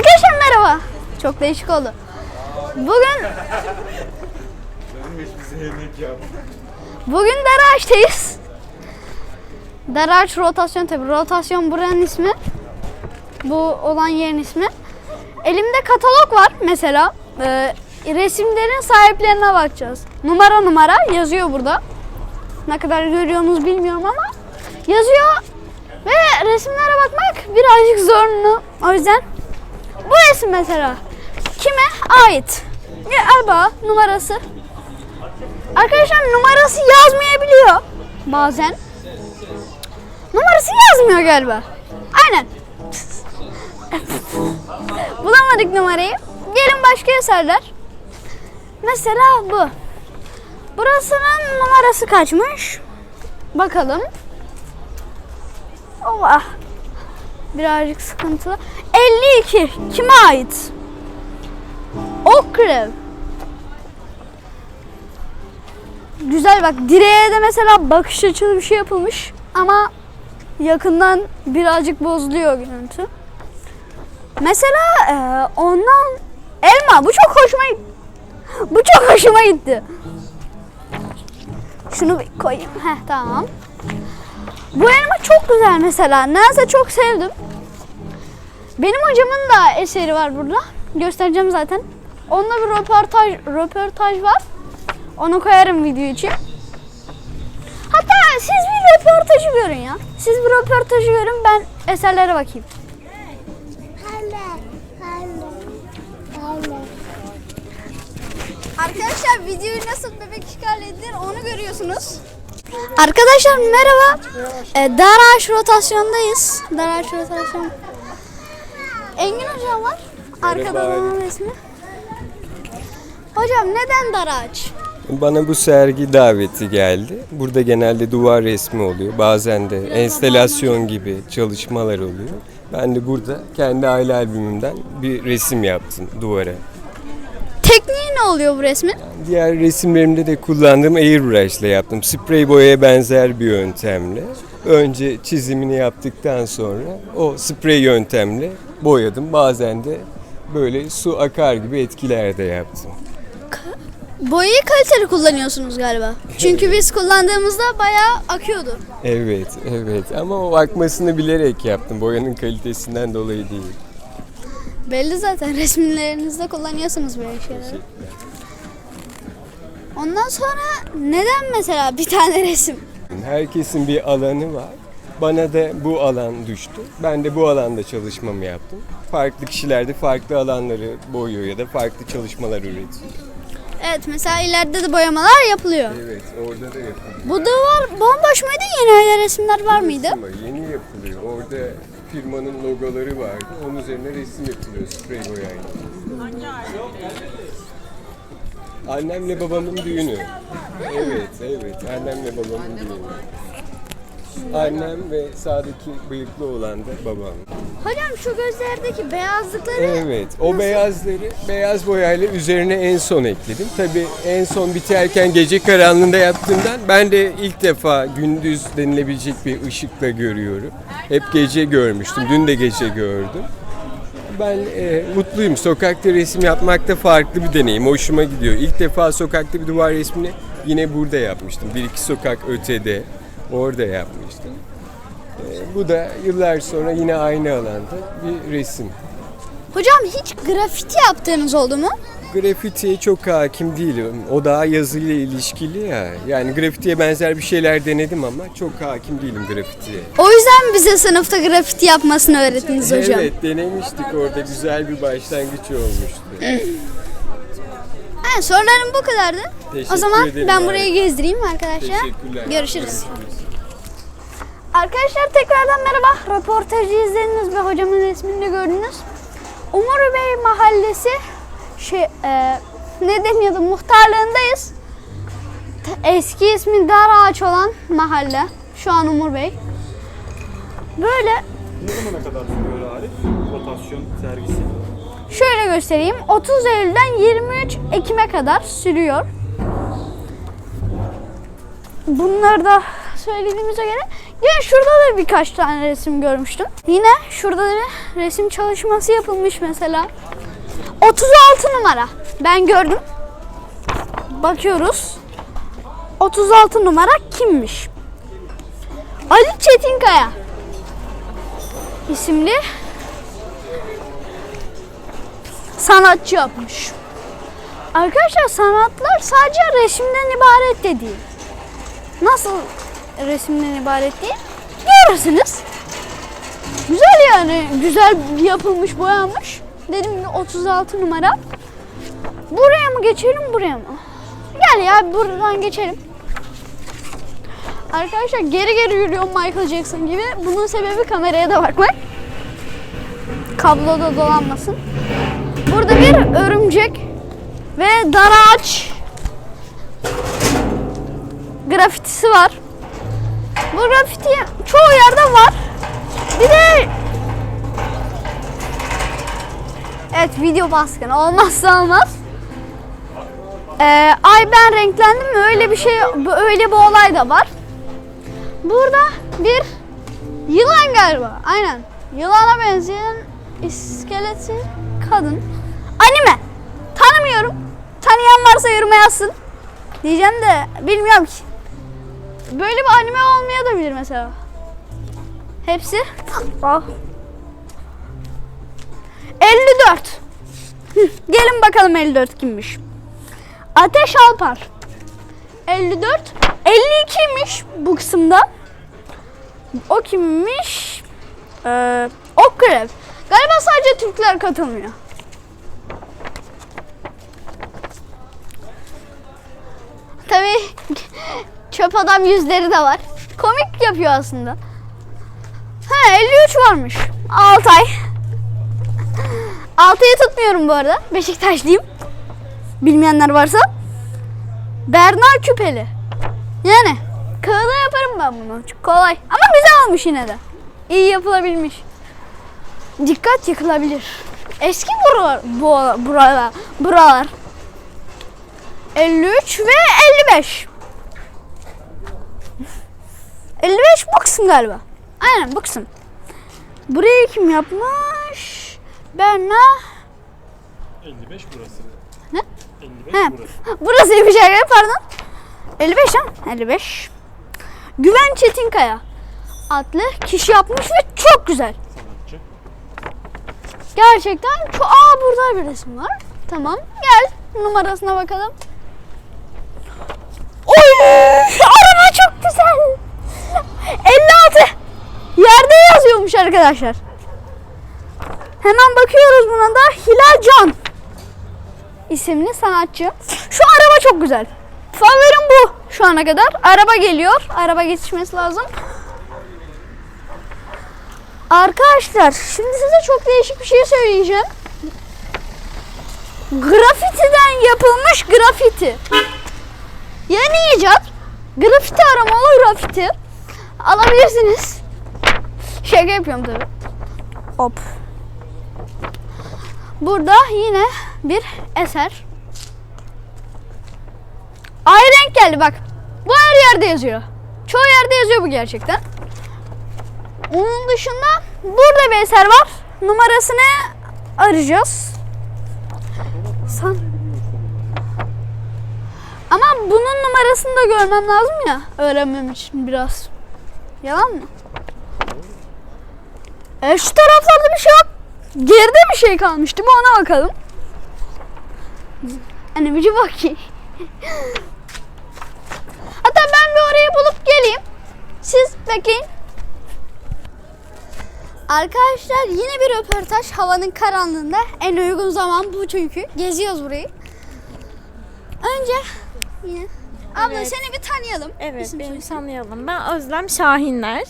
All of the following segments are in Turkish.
Arkadaşlar merhaba. Çok değişik oldu. Bugün bugün Daraç'tayız. Daraç rotasyon tabi. Rotasyon buranın ismi. Bu olan yerin ismi. Elimde katalog var mesela. Ee, resimlerin sahiplerine bakacağız. Numara numara yazıyor burada. Ne kadar görüyorsunuz bilmiyorum ama yazıyor. Ve resimlere bakmak birazcık zorunlu. O yüzden resim mesela kime ait? Galiba numarası. Arkadaşlar numarası yazmayabiliyor bazen. Numarası yazmıyor galiba. Aynen. Bulamadık numarayı. Gelin başka eserler. Mesela bu. Burasının numarası kaçmış? Bakalım. Oha. Birazcık sıkıntılı. 52. Kime ait? Okrev. Güzel bak direğe de mesela bakış açılı bir şey yapılmış ama yakından birazcık bozuluyor görüntü. Mesela e, ondan elma bu çok hoşuma. Bu çok hoşuma gitti. Şunu bir koyayım. Heh tamam. Bu elma çok güzel mesela. Nedense çok sevdim. Benim hocamın da eseri var burada. Göstereceğim zaten. Onunla bir röportaj, röportaj var. Onu koyarım video için. Hatta siz bir röportajı görün ya. Siz bir röportajı görün ben eserlere bakayım. Arkadaşlar videoyu nasıl bebek işgal edilir onu görüyorsunuz. Arkadaşlar merhaba. Ee, Daraş rotasyondayız. Daraş rotasyon. Engin hocam var. Arkada onun resmi. Hocam neden Daraç? Bana bu sergi daveti geldi. Burada genelde duvar resmi oluyor. Bazen de enstelasyon gibi çalışmalar oluyor. Ben de burada kendi aile albümümden bir resim yaptım duvara. Tekniği ne oluyor bu resmin? Diğer resimlerimde de kullandığım airbrush ile yaptım. Sprey boyaya benzer bir yöntemle. Önce çizimini yaptıktan sonra o sprey yöntemle boyadım. Bazen de böyle su akar gibi etkiler de yaptım. Boyayı kaliteli kullanıyorsunuz galiba. Çünkü biz kullandığımızda bayağı akıyordu. Evet, evet. Ama o akmasını bilerek yaptım. Boyanın kalitesinden dolayı değil. Belli zaten resimlerinizde kullanıyorsunuz böyle şeyleri. Ondan sonra neden mesela bir tane resim? Herkesin bir alanı var. Bana da bu alan düştü. Ben de bu alanda çalışmamı yaptım. Farklı kişiler de farklı alanları boyuyor ya da farklı çalışmalar üretiyor. Evet mesela ileride de boyamalar yapılıyor. Evet, orada da yapılıyor. Bu duvar bomboş muydu? Yeni öyle resimler var mıydı? Yeni yapılıyor. Orada firmanın logoları vardı. Onun üzerine resim yapılıyor sprey boyayla. Annemle babamın düğünü. Evet, evet. Annemle babamın düğünü. Annem ve sağdaki bıyıklı olan da babam. Hocam şu gözlerdeki beyazlıkları Evet, o beyazları beyaz boyayla üzerine en son ekledim. Tabii en son biterken gece karanlığında yaptığımdan ben de ilk defa gündüz denilebilecek bir ışıkla görüyorum. Hep gece görmüştüm, dün de gece gördüm. Ben e, mutluyum. Sokakta resim yapmak da farklı bir deneyim. Hoşuma gidiyor. İlk defa sokakta bir duvar resmini yine burada yapmıştım. Bir iki sokak ötede. Orada yapmıştım. E, bu da yıllar sonra yine aynı alanda bir resim. Hocam hiç grafiti yaptığınız oldu mu? Grafitiye çok hakim değilim. O daha yazıyla ilişkili ya. Yani grafitiye benzer bir şeyler denedim ama çok hakim değilim grafitiye. O yüzden bize sınıfta grafiti yapmasını öğrettiniz hocam. Evet denemiştik orada güzel bir başlangıç olmuştu. Ha, sorularım bu kadardı. Teşekkür o zaman ederim ben abi. burayı gezdireyim arkadaşlar. Teşekkürler. Görüşürüz. Arkadaşlar tekrardan merhaba. Röportajı izlediniz ve hocamın resmini de gördünüz. Umur Bey Mahallesi şey e, ne deniyordu muhtarlığındayız. Eski ismi Dar Ağaç olan mahalle. Şu an Umur Bey. Böyle Ne zamana kadar sürüyor Arif? Rotasyon sergisi. Şöyle göstereyim. 30 Eylül'den 23 Ekim'e kadar sürüyor. Bunları da söylediğimize göre yine şurada da birkaç tane resim görmüştüm. Yine şurada da bir resim çalışması yapılmış mesela. 36 numara. Ben gördüm. Bakıyoruz. 36 numara kimmiş? Ali Çetinkaya isimli sanatçı yapmış. Arkadaşlar sanatlar sadece resimden ibaret de değil. Nasıl resimden ibaret değil? Görürsünüz. Güzel yani. Güzel yapılmış, boyanmış. Gibi 36 numara. Buraya mı geçelim, buraya mı? Gel ya buradan geçelim. Arkadaşlar geri geri yürüyorum Michael Jackson gibi. Bunun sebebi kameraya da bakmak. Kabloda dolanmasın. Burada bir örümcek ve dar ağaç grafitisi var. Bu grafiti çoğu yerde var. Bir de Evet video baskını olmazsa olmaz. Ee, ay ben renklendim mi öyle bir şey öyle bir olay da var. Burada bir yılan galiba. Aynen. Yılana benzeyen iskeleti kadın. Anime. Tanımıyorum. Tanıyan varsa yoruma yazsın. Diyeceğim de bilmiyorum ki. Böyle bir anime olmayabilir mesela. Hepsi. Ah. 54. Hı, Gelin bakalım 54 kimmiş. Ateş Alpar. 54. 52'ymiş bu kısımda. O kimmiş? Ee, Okrev. Galiba sadece Türkler katılmıyor. Tabii çöp adam yüzleri de var. Komik yapıyor aslında. Ha 53 varmış. Altay. Altay'ı tutmuyorum bu arada. Beşiktaşlıyım. Bilmeyenler varsa. Berna Küpeli. Yani kağıda yaparım ben bunu. Çok kolay. Ama güzel olmuş yine de. İyi yapılabilmiş. Dikkat yıkılabilir. Eski buralar, bu, buralar, buralar. 53 ve 55. 55 bu kısım galiba. Aynen bu kısım. Burayı kim yapmış? Berna. 55 burası. Ne? 55 He. burası. Burası bir şey pardon. 55 ha? 55. Güven Çetinkaya adlı kişi yapmış ve çok güzel. Sanatçı. Gerçekten çok... Aa burada bir resim var. Tamam gel numarasına bakalım. Oy! Araba çok güzel. 56. Yerde yazıyormuş arkadaşlar. Hemen bakıyoruz buna da Hilal Can isimli sanatçı. Şu araba çok güzel. Favorim bu şu ana kadar. Araba geliyor. Araba yetişmesi lazım. Arkadaşlar şimdi size çok değişik bir şey söyleyeceğim. Grafitiden yapılmış grafiti. Yeni icat. Grafiti aramalı grafiti. Alabilirsiniz. Şaka yapıyorum tabii. Hop. Burada yine bir eser. Ay renk geldi bak. Bu her yerde yazıyor. Çoğu yerde yazıyor bu gerçekten. Onun dışında burada bir eser var. Numarasını arayacağız. San. Ama bunun numarasını da görmem lazım ya öğrenmem için biraz. Yalan mı? E şu taraflarda bir şey yok. Geride bir şey kalmıştı. Bir ona bakalım. Hani bir bakayım. Hatta ben bir orayı bulup geleyim. Siz bekleyin. Arkadaşlar yine bir röportaj havanın karanlığında. En uygun zaman bu çünkü. Geziyoruz burayı. Önce yine. Abla Evet. seni bir tanıyalım. Evet, İsim beni tanıyalım. Ben Özlem Şahinler.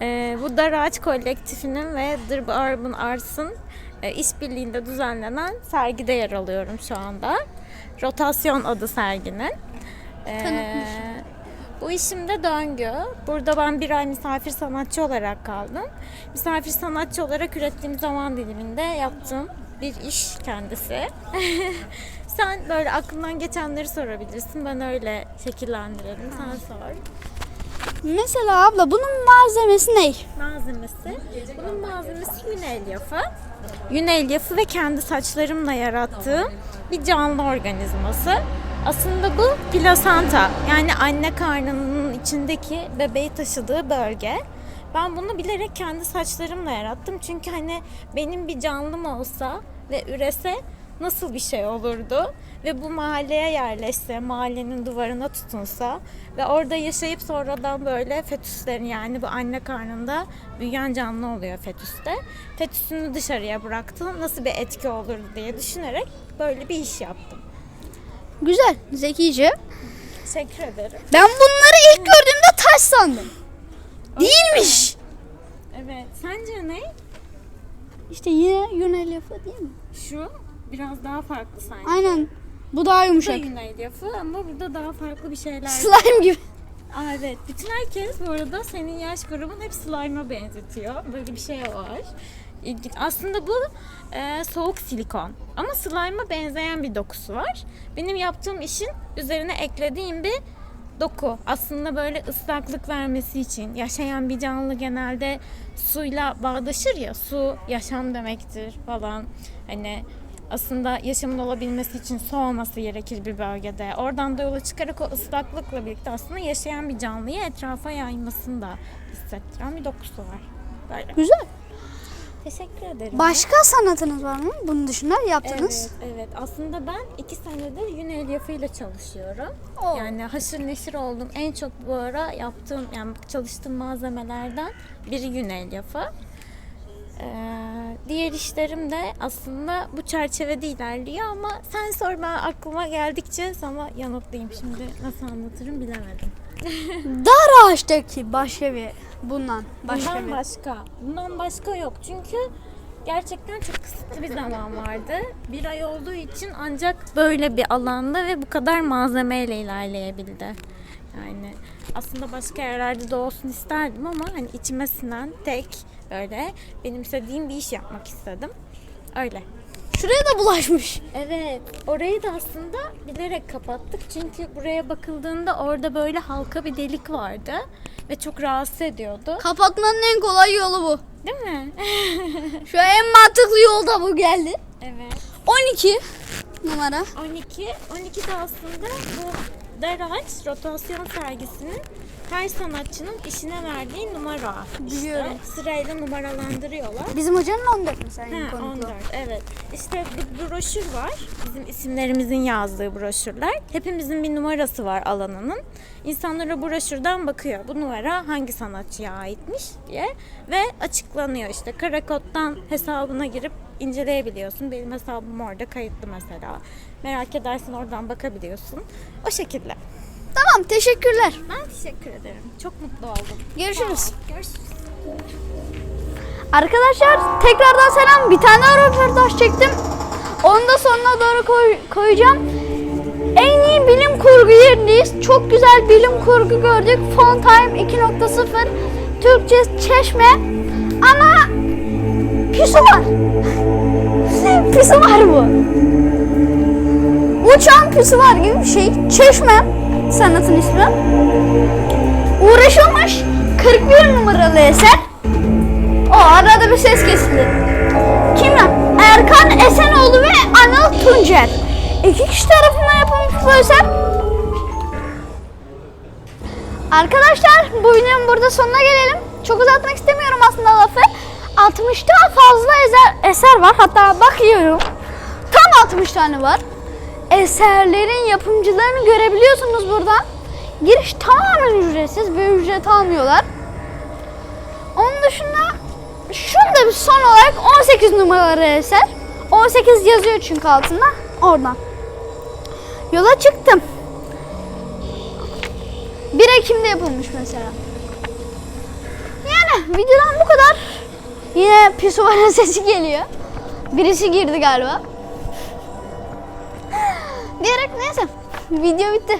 Ee, bu Dar Ağaç Kolektifinin ve The Urban Arts'ın e, işbirliğinde düzenlenen sergide yer alıyorum şu anda. Rotasyon adı serginin. Ee, bu işimde döngü. Burada ben bir ay misafir sanatçı olarak kaldım. Misafir sanatçı olarak ürettiğim zaman diliminde yaptığım bir iş kendisi. Sen böyle aklından geçenleri sorabilirsin. Ben öyle şekillendirelim. Sen sor. Mesela abla bunun malzemesi ne? Malzemesi. Bunun malzemesi yün elyafı. Yün elyafı ve kendi saçlarımla yarattığım bir canlı organizması. Aslında bu plasanta yani anne karnının içindeki bebeği taşıdığı bölge. Ben bunu bilerek kendi saçlarımla yarattım. Çünkü hani benim bir canlım olsa ve ürese nasıl bir şey olurdu? Ve bu mahalleye yerleşse, mahallenin duvarına tutunsa ve orada yaşayıp sonradan böyle fetüslerin yani bu anne karnında büyüyen canlı oluyor fetüste. Fetüsünü dışarıya bıraktı. Nasıl bir etki olurdu diye düşünerek böyle bir iş yaptım. Güzel, zekice. Teşekkür ederim. Ben bunları ilk gördüğümde taş sandım. Değilmiş. Evet. Sence ne? İşte yine yün elyafı değil mi? Şu biraz daha farklı sanki. Aynen. Bu daha Bu da yumuşak. elyafı ama burada daha farklı bir şeyler Slime gibi. Aa, evet. Bütün herkes bu arada senin yaş grubun hep slime'a benzetiyor. Böyle bir şey var. İlginç. Aslında bu e, soğuk silikon. Ama slime'a benzeyen bir dokusu var. Benim yaptığım işin üzerine eklediğim bir doku. Aslında böyle ıslaklık vermesi için. Yaşayan bir canlı genelde suyla bağdaşır ya. Su yaşam demektir falan. Hani aslında yaşamın olabilmesi için su olması gerekir bir bölgede. Oradan da yola çıkarak o ıslaklıkla birlikte aslında yaşayan bir canlıyı etrafa yaymasını da hissettiren bir dokusu var. Böyle. Güzel. Teşekkür ederim. Başka sanatınız var mı? Bunun dışında yaptınız. Evet, evet. Aslında ben iki senedir yün elyafıyla çalışıyorum. Oo. Yani haşır neşir oldum. En çok bu ara yaptığım, yani çalıştığım malzemelerden biri yün elyafı. Ee, diğer işlerim de aslında bu çerçevede ilerliyor ama sen sor ben aklıma geldikçe sana yanıtlayayım. Şimdi nasıl anlatırım bilemedim. Dar ağaçtaki başka bir bundan başka Bundan bir. başka. Bundan başka yok. Çünkü gerçekten çok kısıtlı bir zaman vardı. Bir ay olduğu için ancak böyle bir alanda ve bu kadar malzemeyle ilerleyebildi. Yani aslında başka yerlerde de olsun isterdim ama hani içime sinen tek böyle benimsediğim bir iş yapmak istedim. Öyle. Şuraya da bulaşmış. Evet, orayı da aslında bilerek kapattık çünkü buraya bakıldığında orada böyle halka bir delik vardı ve çok rahatsız ediyordu. Kapatmanın en kolay yolu bu. Değil mi? Şu en mantıklı yol da bu geldi. evet. 12 numara. 12. 12 de aslında bu Deraç rotasyon sergisinin her sanatçının işine verdiği numara. Biliyorum. İşte sırayla numaralandırıyorlar. Bizim hocanın 14 mesela Ha, konuklu. 14 evet. İşte bir broşür var. Bizim isimlerimizin yazdığı broşürler. Hepimizin bir numarası var alanının. İnsanlar o broşürden bakıyor. Bu numara hangi sanatçıya aitmiş diye. Ve açıklanıyor işte. Karakod'dan hesabına girip inceleyebiliyorsun. Benim hesabım orada kayıtlı mesela. Merak edersen oradan bakabiliyorsun. O şekilde. Tamam teşekkürler. Ben teşekkür ederim. Çok mutlu oldum. Görüşürüz. Görüşürüz. Arkadaşlar tekrardan selam. Bir tane röportaj çektim. Onu da sonuna doğru koy- koyacağım. En iyi bilim kurgu yerindeyiz. Çok güzel bilim kurgu gördük. Fun Time 2.0 Türkçe çeşme. Ama püsü var. püsü var bu. Uçan püsü var gibi bir şey. Çeşme sanatın ismi. Uğraşılmış 41 numaralı eser. O arada bir ses kesildi. Kimler? Erkan Esenoğlu ve Anıl Tuncer. İki kişi tarafından yapılmış bu eser. Arkadaşlar bu videonun burada sonuna gelelim. Çok uzatmak istemiyorum aslında lafı. 60'tan fazla eser, eser var. Hatta bakıyorum. Tam 60 tane var. Eserlerin yapımcılarını görebiliyorsunuz buradan. Giriş tamamen ücretsiz ve ücret almıyorlar. Onun dışında şunu da bir son olarak 18 numaralı eser. 18 yazıyor çünkü altında. Oradan. Yola çıktım. 1 Ekim'de yapılmış mesela. Yani videodan bu kadar. Yine pisuvarın sesi geliyor. Birisi girdi galiba. Diyerek neyse. Video bitti.